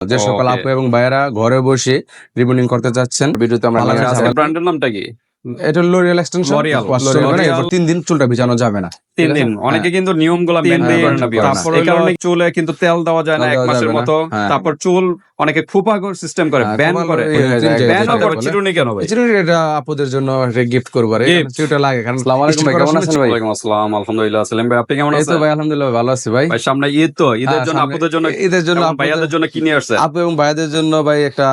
যে সকল আপু এবং ভাইয়েরা ঘরে বসে রিবনিং করতে চাচ্ছেন ভিডিওতে আমরা। ব্র্যান্ডের নামটা কি? এটা লোরিয়াল এক্সটেনশন। এরপর তিন দিন চুলটা ভিজানো যাবে না। তিন দিন। অনেকে কিন্তু। তারপর এই কারণে চুলে কিন্তু তেল দেওয়া যায় না এক মাসের মতো। হ্যাঁ। তারপর চুল অনেকে খোপা সিস্টেম করে হ্যাঁ, ব্যান করে। হয়ে যায়, ব্যান করে চিরুনি কেন ভাই? এই জন্য এটা আপুদের জন্য গিফট করব আর Gift। লাগে কারণ আসসালামু আলাইকুম ভাই, কেমন আছেন ভাই? ওয়ালাইকুম আসসালাম আলহামদুলিল্লাহ সালাম ভাই আপনি কেমন আছেন? ভাই আলহামদুলিল্লাহ ভালো আছি ভাই। ভাই সামনে ঈদ তো ঈদের হ্যাঁ, জন্য আপুদের জন্য ঈদের জন্য ভাইয়াদের জন্য কি নিয়ে আসছে আপু এবং ভাইয়াদের জন্য ভাই একটা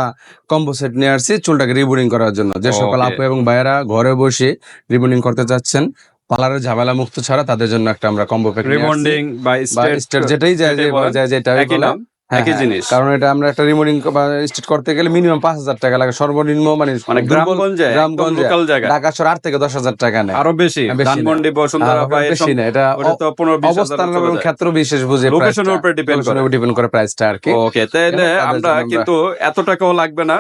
কম্বো সেট নিয়ে আসছি চুলটাকে রিবুনিং করার জন্য। যে সকল আপু এবং ভাইয়েরা ঘরে বসে রিবুনিং করতে চাচ্ছেন পার্লারের ঝামেলা মুক্ত ছাড়া তাদের জন্য একটা আমরা কম্বো প্যাক রিবন্ডিং বা বা স্টেট স্টেট যেটাই যায় যেটা একই হ্যাঁ, হ্যাঁ, জিনিস। কারণ এটা আমরা একটা রিমোডিং স্টেট করতে গেলে মিনিমাম পাঁচ হাজার টাকা লাগে সর্বনিম্ন মানে মানে গ্রামগঞ্জে গ্রামগঞ্জে। ঢাকা শহর আট থেকে দশ হাজার টাকা নেয়। আরও বেশি হ্যাঁ। ধানমন্ডি বসুন্ধরা বেশি না এটা অবস্থান এবং ক্ষেত্র বিশেষ বুঝে লোকেশনের উপরে ডিপেন্ড করে। ডিপেন্ড করে প্রাইসটা আর কি। ওকে তাহলে আমরা কিন্তু এত টাকাও লাগবে না।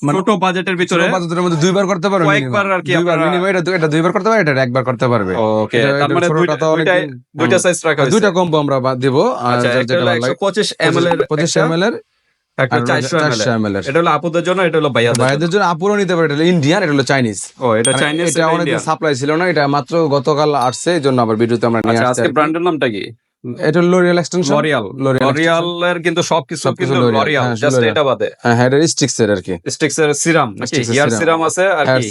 ছোট বাজেটের ভিতরে বাজেটের মধ্যে দুইবার করতে পারবে কয়েকবার আর কি দুইবার মিনিমাম এটা এটা দুইবার করতে পারবে এটা একবার করতে পারবে। ওকে তার মানে দুইটা তো অনেক দুইটা সাইজ রাখা হয়েছে। দুইটা কম্বো আমরা দিব আর আচ্ছা যেটা হলো লাগে 125 ml এর এর একটা আর 400 ml এর। 400 ml এর। এটা হলো আপুদের জন্য এটা হলো ভাইয়াদের জন্য। আপুরও নিতে পারে এটা হলো ইন্ডিয়ান এটা হলো চাইনিজ ও এটা চাইনিজ এটা অনেকদিন সাপ্লাই ছিল না এটা মাত্র গতকাল আসছে এই জন্য আবার ভিডিওতে আমরা নিয়ে আচ্ছা আসছি আজকে ব্র্যান্ডের নামটা কি? এটা লোরিয়াল এক্সটেনশন লরিয়াল এর কিন্তু সবকিছু কিন্তু লরিয়াল হ্যাঁ, জাস্ট এটা বাদে। হ্যাঁ হ্যাঁ এটা স্টিক্স এর আর কি। স্টিক্স এর সিরাম নাকি? সিরাম। আছে আর হ্যাঁ কি?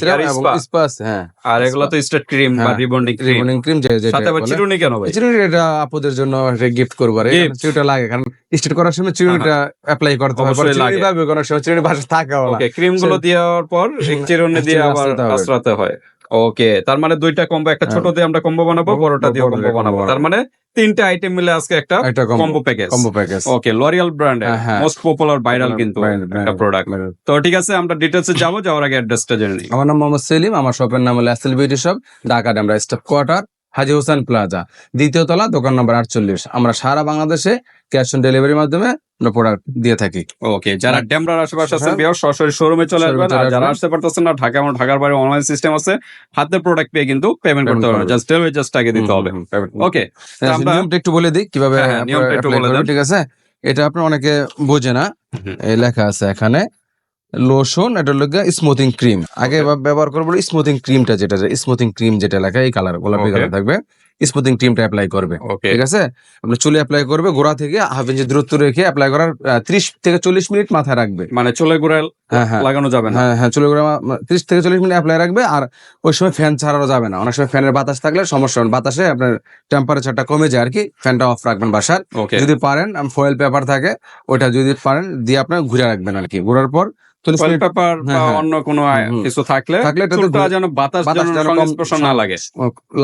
স্পা। আছে হ্যাঁ। আর এগুলো তো স্টেট ক্রিম বা রিবন্ডিং ক্রিম রিবনিং ক্রিম যে যেটা সাথে চিরুনি কেন ভাই? চিরুনি এটা আপুদের জন্য গিফট করব আর। চিরুটা লাগে কারণ স্টেট করার সময় চিরুনিটা অ্যাপ্লাই করতে হবে চিরুনি কোনো সময় চিরুনি বাসা থাকে ওকে ক্রিমগুলো দেওয়ার পর চিরুনি দিয়ে আবার আশ্রাতে হয়। ওকে তার মানে দুইটা কম্বো একটা ছোট দিয়ে আমরা কম্বো বানাবো বড়- বড়টা দিয়ে কম্বো বানাবো। তার মানে তিনটা আইটেম মিলে আজকে একটা combo package combo package okay L'Oreal brand হ্যাঁ, হ্যাঁ। মোস্ট পপুলার ভাইরাল কিন্তু একটা প্রোডাক্ট তো ঠিক আছে আমরা ডিটেলসে যাব যাওয়ার আগে অ্যাড্রেসটা জেনে নিই। আমার নাম মোহাম্মদ সেলিম আমার শপের নাম হলো এসএল বিউটি শপ ঢাকা আমরা staff quarter Haji Hossain plaza. দ্বিতীয় তলা দোকান নম্বর আটচল্লিশ। আমরা সারা বাংলাদেশে ক্যাশ অন ডেলিভারির মাধ্যমে আমরা প্রোডাক্ট দিয়ে থাকি। ওকে যারা ডেমরার আশেপাশে আছেন হ্যাঁ। বিয়ার সরাসরি শোরুমে চলে আসবেন। আর যারা আসতে পারতেছেন না ঢাকা এবং ঢাকার বাইরে অনলাইন সিস্টেম আছে হাতে প্রোডাক্ট পেয়ে কিন্তু পেমেন্ট করতে হবে জাস্ট ডেলিভারি জাস্ট আগে দিতে হবে। ওকে হ্যাঁ, আমরা- নিয়মটা একটু বলে দিই কীভাবে হ্যাঁ, হ্যাঁ, নিয়মটা একটু বলে ঠিক আছে? এটা আপনার অনেকে বোঝে না। এই লেখা আছে এখানে। লোশন এটা হলো স্মুথিং ক্রিম আগে ব্যবহার করব স্মুথিং ক্রিমটা যেটা স্মুথিং ক্রিম যেটা লেখা এই কালার গোলাপি কালার থাকবে। স্মুথিং ক্রিমটা অ্যাপ্লাই করবে। ঠিক আছে? আপনি চুলে অ্যাপ্লাই করবে গোড়া থেকে হাফ ইঞ্চি দূরত্ব রেখে অ্যাপ্লাই করার ত্রিশ থেকে চল্লিশ মিনিট মাথায় রাখবে। মানে চুলে গুড়ে হ্যাঁ হ্যাঁ। লাগানো যাবে না। হ্যাঁ হ্যাঁ চুলে গোড়া ত্রিশ থেকে চল্লিশ মিনিট অ্যাপ্লাই রাখবে আর ওই সময় ফ্যান ছাড়ানো যাবে না। অনেক সময় ফ্যানের বাতাস থাকলে সমস্যা হবে বাতাসে আপনার টেম্পারেচারটা কমে যায় আর কি ফ্যানটা অফ রাখবেন বাসার। যদি পারেন ফয়েল পেপার থাকে ওটা যদি পারেন দিয়ে আপনার ঘুরে রাখবেন আর কি। ঘোরার পর পেপার বা হ্যাঁ, হ্যাঁ। অন্য কোনো। কিছু থাকলে থাকলে চুলটা যেন বাতাস সংস্পর্শ না লাগে।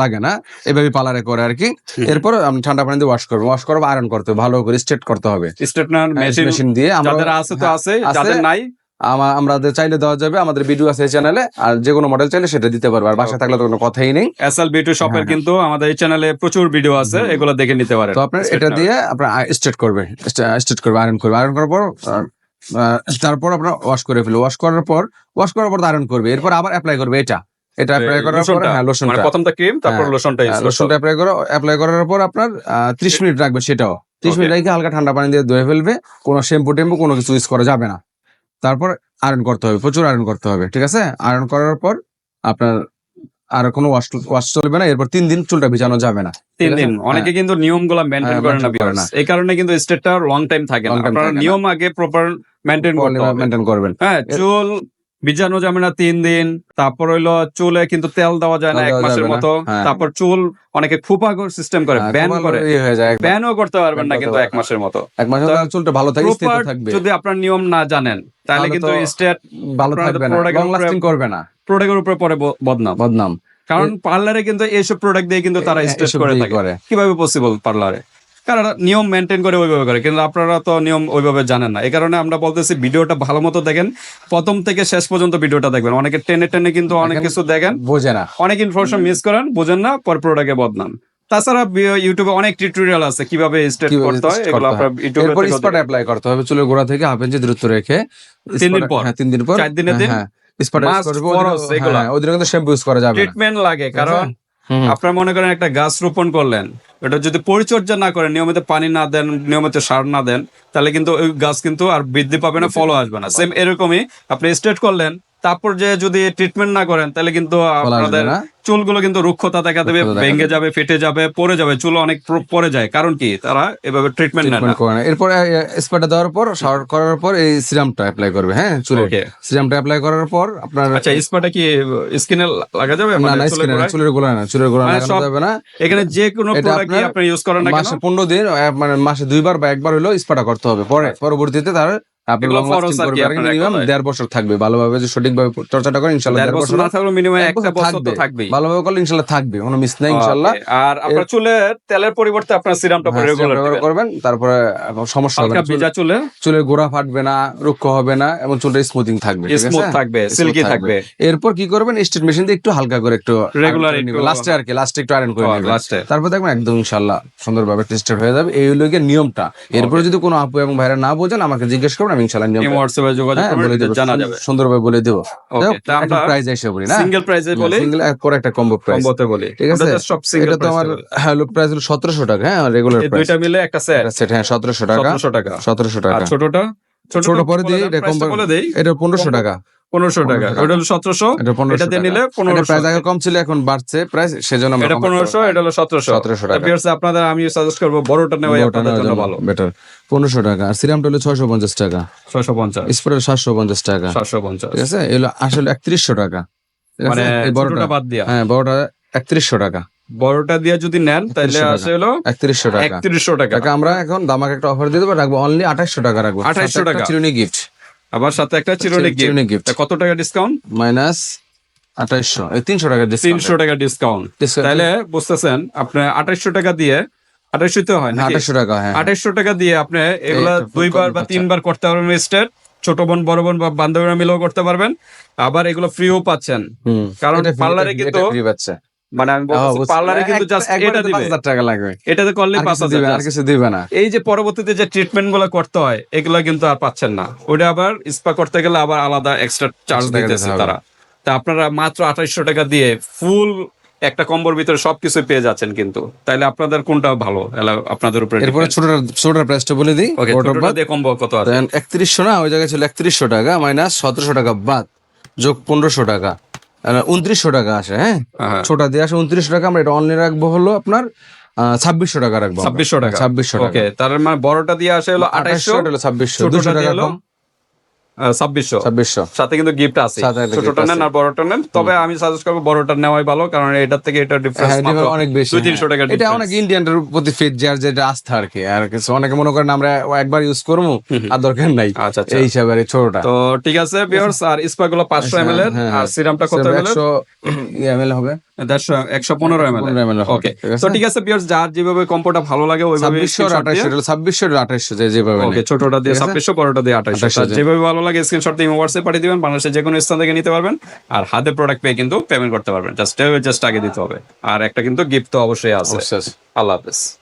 লাগে না। এভাবে পার্লারে করে আর কি। এরপর আপনি ঠান্ডা পানি দিয়ে ওয়াশ করবেন ওয়াশ করব আয়রন করতে হবে ভালো করে স্ট্রেট করতে হবে। স্ট্রেটনার মেশিন মেশিন দিয়ে আমরা যাদের আছে তো হ্যাঁ, আছে। যাদের নাই আমাদের চাইলে দেওয়া যাবে আমাদের ভিডিও আছে চ্যানেলে আর যে কোনো মডেল চাইলে সেটা দিতে পারবে। আর বাসা থাকলে তো কোনো কথাই নেই। এস এল বিটু শপের হ্যাঁ, হ্যাঁ। কিন্তু আমাদের এই চ্যানেলে প্রচুর ভিডিও আছে এগুলো দেখে নিতে পারেন। তো আপনার এটা দিয়ে আপনার স্ট্রেট করবে। স্ট্রেট করবে আয়রন করবে। আয়রন করার পর তারপর আপনার ওয়াশ করে ফেলবে ওয়াশ করার পর ওয়াশ করার পর আয়রন করবে। এরপর আবার অ্যাপ্লাই করবে এটা। এটা অ্যাপ্লাই করার পর? হ্যাঁ মানে লোশনটা প্রথমটা ক্রিম তারপর হ্যাঁ, লোশনটা ইউজ লোশনটা অ্যাপ্লাই করো। অ্যাপ্লাই করার পর আপনার ত্রিশ মিনিট রাখবে সেটাও। ত্রিশ Okay. মিনিট রেখে হালকা ঠান্ডা পানি দিয়ে ধুয়ে ফেলবে। কোনো শ্যাম্পু টেম্পু কোনো কিছু ইউজ করা যাবে না। তারপর আয়রন করতে হবে। প্রচুর আয়রন করতে হবে। ঠিক আছে? আয়রন করার পর আপনার আর কোনো ওয়াশ চলবে না এরপর তিন দিন চুলটা ভিজানো যাবে না। তিন দিন। অনেকে কিন্তু নিয়মগুলা মেনটেন হ্যাঁ, করে না। এই কারণে কিন্তু স্টেটটা লং টাইম থাকে না। আপনারা নিয়ম আগে প্রপার মেনটেন করবেন। হ্যাঁ চুল ভিজানো যাবে না তিন দিন তারপর হইল চুলে কিন্তু তেল দেওয়া যায় না এক মাসের মতো। হ্যাঁ। তারপর চুল অনেকে খোপা সিস্টেম করে ব্যান করে। ব্যানও করতে পারবেন না কিন্তু এক মাসের মতো। এক মাসে তো তার চুলটা ভালো থাকে স্থির থাকবে। যদি আপনার নিয়ম না জানেন তাহলে কিন্তু স্টেট ভালো থাকবে না লং লাস্টিং করবে না। প্রোডাক্টের উপরে পরে বদনাম। বদনাম। কারণ পার্লারে কিন্তু এইসব প্রোডাক্ট দিয়ে কিন্তু তারা স্টেট করে থাকে। কীভাবে পসিবল পার্লারে কারণ নিয়ম মেনটেন করে ওইভাবে করে কিন্তু আপনারা তো নিয়ম ওইভাবে জানেন না। এই কারণে আমরা বলতেছি ভিডিওটা ভালো মতো দেখেন। প্রথম থেকে শেষ পর্যন্ত ভিডিওটা দেখবেন। অনেকে টেনে টেনে কিন্তু অনেক কিছু দেখেন। বোঝে না। অনেক ইনফরমেশন মিস করেন বোঝেন না পর প্রোডাক্টে বদনাম। তাছাড়া ইউটিউবে অনেক টিউটোরিয়াল আছে কীভাবে স্টেট করতে হয় এগুলো আপনারা ইউটিউবে এরপর স্পট অ্যাপ্লাই করতে হবে চুলের গোড়া থেকে হাফ ইঞ্চি দূরত্ব রেখে। তিন দিন পর? হ্যাঁ তিন দিন পর। চার দিনের দিন? স্পট ওই দিনে কিন্তু শ্যাম্পু ইউজ করা যাবে ট্রিটমেন্ট লাগে কারণ। আপনার মনে করেন একটা গাছ রোপণ করলেন। এটা যদি পরিচর্যা না করেন নিয়মিত পানি না দেন নিয়মিত সার না দেন তাহলে কিন্তু ওই গাছ কিন্তু আর বৃদ্ধি পাবে না ফলও আসবে না। সেম এরকমই আপনি স্টেট করলেন তারপর যে যদি ট্রিটমেন্ট না করেন তাহলে কিন্তু আপনাদের চুলগুলো কিন্তু রুক্ষতা দেখা দেবে ভেঙে যাবে ফেটে যাবে পড়ে যাবে চুল অনেক প- পড়ে যায়। কারণ কি? তারা এভাবে ট্রিটমেন্ট না। করে না। এরপর স্প্রেটা দেওয়ার পর শাওয়ার করার পর এই সিরামটা অ্যাপ্লাই করবে হ্যাঁ চুলে সিরামটা অ্যাপ্লাই করার পর আপনার আচ্ছা স্পাটা কি স্কিনে লাগা যাবে না মানে না স্কিনে চুলের গোড়া না চুলের গোড়া মানে লাগানো যাবে না। এখানে যে কোনো প্রোডাক্ট আপনার আপনি ইউজ করেন না কেন? মাসে পনেরো দিন মানে মাসে দুইবার বা একবার হলো স্পাটা করতে হবে। পরে পরবর্তীতে তার আপনি এগুলো long খরচ lasting আর কি করবে, আপনার দেড় বছর থাকবে ভালোভাবে যে সঠিকভাবে চর্চাটা করেন ইনশাল্লাহ দেড় দেড় বছর বছর না থাকলেও মিনিমাম একটা বছর তো থাকবে। ভালোভাবে করলে ইনশাল্লাহ থাকবে কোনো মিস নেই ইনশাল্লাহ আর আপনার চুলের তেলের পরিবর্তে আপনার সিরামটা হ্যাঁ, রেগুলার করবেন তারপরে সমস্যা হবে না। ভিজা চুলে? চুলের গোড়া ফাটবে না রুক্ষ হবে না এবং চুলটা স্মুথিং থাকবে স্মুথ থাকবে সিল্কি থাকবে। এরপর কি করবেন স্টেট মেশিন দিয়ে একটু হালকা করে একটু একটু- লাস্টে আর কি লাস্টে একটু আয়রন করে নেবেন। লাস্টে তারপর দেখবেন একদম ইনশাল্লাহ সুন্দরভাবে টেস্টেড হয়ে যাবে। এই হলো গিয়ে নিয়মটা। এরপরে যদি কোনো আপু এবং ভাইরা না বোঝেন আমাকে জিজ্ঞেস করবেন আমি ইনশাআল্লাহ নিয়ম হোয়াটসঅ্যাপে যোগাযোগ হ্যাঁ করবেন জানা যাবে। সুন্দরভাবে বলে দেব। আমরা প্রাইস এসে বলি না? সিঙ্গেল প্রাইসে বলে। সিঙ্গেল করে একটা কম্বো প্রাইস কম্বোতে বলি। ঠিক আছে? সব সিঙ্গেল এটা তো আমার হ্যালো প্রাইস হলো সতেরোশো টাকা হ্যাঁ রেগুলার প্রাইস দুইটা মিলে একটা সেট সেট হ্যাঁ সতেরোশো টাকা। 1700 টাকা। সতেরোশো আর টাকা ছোটটা ছোট পরে দিই এটা কম বলে এটা পনেরোশো টাকা। পনেরোশো টাকা। ওটা হলো সতেরোশো। এটা এটাতে টাকা। নিলে পনেরোশো। আগে কম ছিল এখন বাড়ছে। প্রাইস সেজন্য এটা পনেরোশো এটা হলো সতেরোশো। 1700 টাকা। Viewers, আপনাদের আমি সাজেস্ট করব বড়টা নেওয়াই আপনাদের জন্য ভালো। বেটার পনেরোশো টাকা। আর সিরামটা হলো ছয়শো পঞ্চাশ টাকা। ছয়শো পঞ্চাশ। স্প্রে সাতশো পঞ্চাশ টাকা। সাতশো পঞ্চাশ। ঠিক আছে? এগুলো আসলে একত্রিশশো টাকা। মানে বড়টা। বাদ দিয়া। হ্যাঁ বড়টা একত্রিশশো টাকা। বড়টা দিয়ে যদি নেন তাহলে আসে হলো একত্রিশশো টাকা। একত্রিশশো টাকা। আমরা এখন দামাকে একটা অফার দিয়ে দেবো রাখব অনলি আঠাশশো টাকা রাখব। 2800 টাকা। চিরুনি গিফট আবার সাথে একটা চিরুনি গিফট গিফট কত টাকা ডিসকাউন্ট মাইনাস আঠাইশশো তিনশো টাকা তিনশো টাকা ডিসকাউন্ট তাহলে বুঝতেছেন আপনি আঠাইশশো টাকা দিয়ে আঠাইশো তো হয় না আঠাশশো টাকা হ্যাঁ। আঠাইশশো টাকা দিয়ে আপনি এগুলা দুইবার বা তিনবার করতে পারবেন স্টেট ছোট বোন বড় বোন বা বান্ধবীরা মিলেও করতে পারবেন। আবার এগুলো ফ্রিও পাচ্ছেন। কারণ পার্লারে কিন্তু। মানে আমি বলতেছি বুঝছি। পার্লারে কিন্তু জাস্ট এটা দিবে। 5000 টাকা লাগবে। এটাতে করলে আর পাঁচ কিছু হাজার দিবে, আর কিছু দিবে না। এই যে পরবর্তীতে যে ট্রিটমেন্টগুলো করতে হয় এগুলো কিন্তু আর পাচ্ছেন না। ওটা আবার স্পা করতে গেলে আবার আলাদা এক্সট্রা চার্জ দিতেছে তারা। তা আপনারা মাত্র আঠাইশশো টাকা দিয়ে ফুল একটা কম্বোর ভিতরে সবকিছু পেয়ে যাচ্ছেন কিন্তু। তাইলে আপনাদের কোনটা ভালো? আপনাদের উপরে এরপরে ছোটটার ছোটটার প্রাইসটা বলে দিই। বড়টার দিয়ে কম্বো কত আছে? একত্রিশশো না ওই জায়গায় ছিল একত্রিশশো টাকা মাইনাস সতেরোশো টাকা বাদ যোগ পনেরোশো টাকা। উনত্রিশশো টাকা আসে হ্যাঁ? হ্যাঁ। ছোটা দিয়ে আসে উনত্রিশশো টাকা আমরা এটা অনলি রাখব হলো আপনার ছাব্বিশশো টাকা রাখব ছাব্বিশশো টাকা। ছাব্বিশশো টাকা। তার মানে বড়টা দিয়ে আসে হলো আঠাশশো ছাব্বিশশো। দুশো টাকা কম। ছাব্বিশশো। ছাব্বিশশো। সাথে কিন্তু গিফট আছে। ছোটটা নেন আর বড়টা নেন। তবে আমি সাজেস্ট করব বড়টা নেওয়াই ভালো কারণ এটার থেকে এটা হ্যাঁ ডিফারেন্স অনেক বেশি। দুই তিনশো হ্যাঁ। টাকা এটা অনেক ইন্ডিয়ানটার প্রতি ফিট যার যেটা আস্থা আর কি। আর কিছু অনেকে মনে করেন আমরা একবার ইউজ করব আর দরকার নাই। আচ্ছা আচ্ছা। এই হিসাবে ছোটটা। তো ঠিক আছে ভিউয়ার্স আর স্পা গুলো পাঁচশো এম এল এর হ্যাঁ, আর হ্যাঁ। সিরামটা কত এম এল একশো এমএল হবে। দেড়শো একশো পনেরো এম এল ওকে ঠিক আছে? তো ঠিক আছে ভিউয়ার্স যার যেভাবে কম্পোটা ভালো লাগে ওইভাবে ছাব্বিশশো আঠাশশো ছাব্বিশশো আঠাশশো যেভাবে ওকে ছোটটা দিয়ে? ছাব্বিশশো বড়টা দিয়ে আঠাশশো যেভাবে ভালো লাগে স্ক্রিনশট দিয়ে হোয়াটসঅ্যাপ পাঠিয়ে দিবেন বাংলাদেশের যে কোনো স্থান থেকে নিতে পারবেন। আর হাতে প্রোডাক্ট পেয়ে কিন্তু পেমেন্ট করতে পারবেন। জাস্ট জাস্ট আগে দিতে হবে। আর একটা কিন্তু গিফট তো অবশ্যই আছে। অবশ্যই আছে। আল্লাহ হাফেজ।